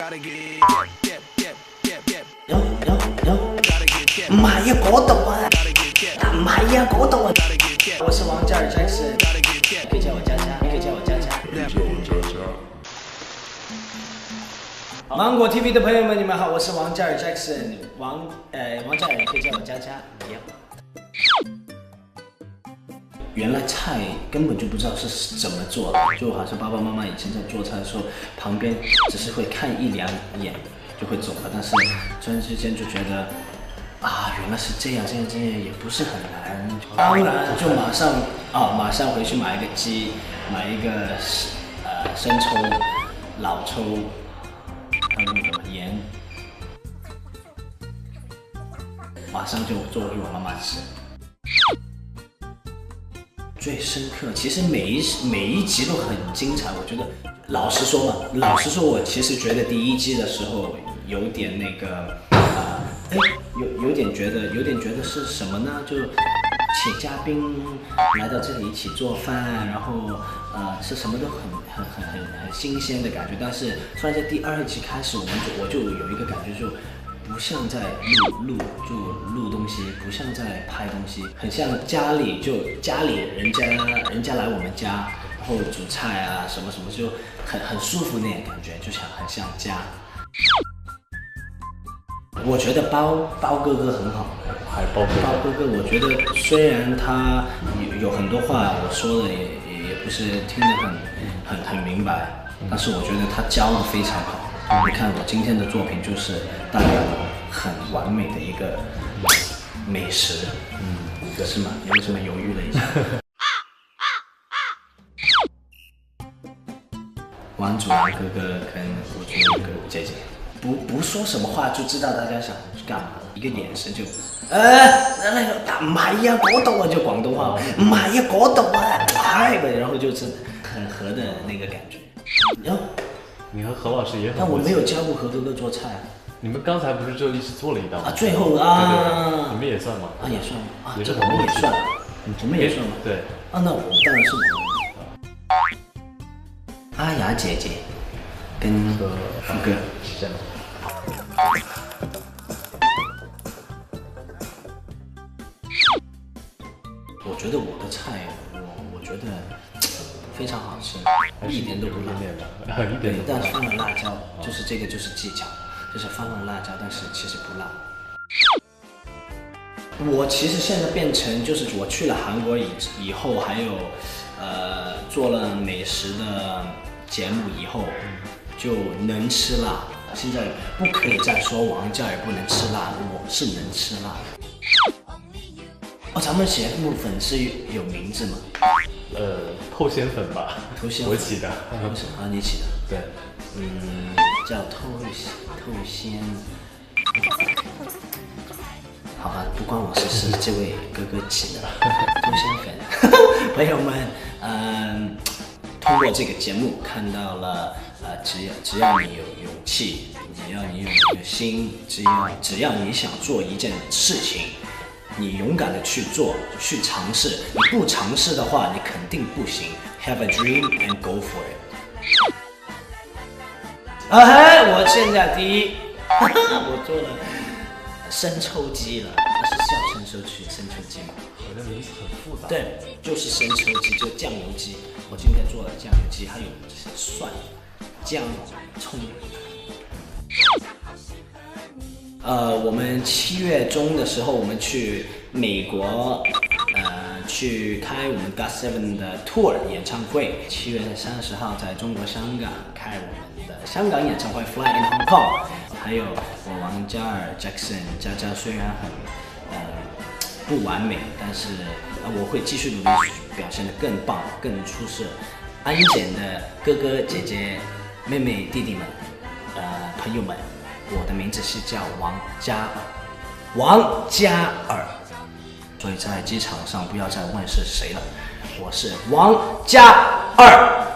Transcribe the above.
有有有，唔係啊嗰度啊，唔係啊嗰度啊，我是王嘉爾 Jackson，可以叫我佳佳，可以叫我佳佳。芒果 TV 的朋友们，你们好，我是王嘉尔 Jackson，王呃王嘉尔可以叫我佳佳。原来菜根本就不知道是怎么做的，就好像爸爸妈妈以前在做菜的时候，旁边只是会看一两眼就会走了，但是突然之间就觉得啊，原来是这样，这样这样也不是很难，当然就马上啊，马上回去买一个鸡，买一个呃生抽、老抽，还有那个盐，马上就做给我妈妈吃。最深刻，其实每一每一集都很精彩。我觉得，老实说嘛，老实说，我其实觉得第一季的时候有点那个，啊、哎，有有点觉得，有点觉得是什么呢？就请嘉宾来到这里一起做饭，然后呃，是什么都很很很很很新鲜的感觉。但是突然在第二季开始，我们就我就有一个感觉就。不像在录录就录东西，不像在拍东西，很像家里就家里人家人家来我们家，然后煮菜啊什么什么，就很很舒服那种感觉，就像很像家。我觉得包包哥哥很好，还包包哥哥，我觉得虽然他有有很多话我说的也也不是听得很很很明白，但是我觉得他教的非常好。你看我今天的作品就是代表了很完美的一个美食，嗯，是吗？你为什么犹豫了一下？王祖蓝哥哥跟吴君如哥姐姐，不不说什么话就知道大家想干嘛，一个眼神就，呃，那个打唔係啊嗰度啊，就廣東話，唔係啊嗰度啊，哎，然后就是很合的那个感觉。然後，你和何老师也很但我默契沒有教过何哥哥做菜啊，你们刚才不是就一起做了一道吗？啊最後对啊对，你们也算吗？啊也算嗎？啊，也這個我是很默契們也算，我们也算吗？对，啊，那我们当然是我。阿雅姐姐跟和福哥。这样。我觉得我的菜，我我觉得非常好吃，一点都不辣一。点的，对但放了辣椒，就是这个就是技巧，就是放了辣椒，但是其实不辣。我其实现在变成就是我去了韩国以以后，还有呃做了美食的节目以后，就能吃辣。现在不可以再说王教也不能吃辣，我是能吃辣的。哦，咱们节目粉是有有名字吗？呃，透鲜粉吧，透鲜粉我起的，为什么啊？你起的？对，嗯，叫透透鲜。好吧，不关我事，是这位哥哥起的 透鲜粉。朋友们，嗯，通过这个节目看到了，呃，只要只要你有勇气，只要你有一个心，只要只要你想做一件事情，你勇敢的去做，去尝试。你不尝试的话，你肯定不行。Have a dream and go for it。啊嘿，我现在第一，我做了生抽鸡了，那是叫生抽鸡，生抽鸡吗？好像名字很复杂。，对，就是生抽鸡，就酱油鸡。我今天做了酱油鸡，还有蒜、姜、葱。呃，我们七月中的时候，我们去美国，呃，去开我们 GOT Seven 的 tour 演唱会。七月三十号在中国香港开我们的香港演唱会 Fly in Hong Kong。还有我王嘉尔 Jackson 佳佳虽然很呃不完美，但是我会继续努力表现得更棒、更出色。安检的哥哥姐姐、妹妹弟弟们，呃朋友们，我的名字是叫王嘉尔，王嘉尔。所以在机场上不要再问是谁了，我是王嘉尔。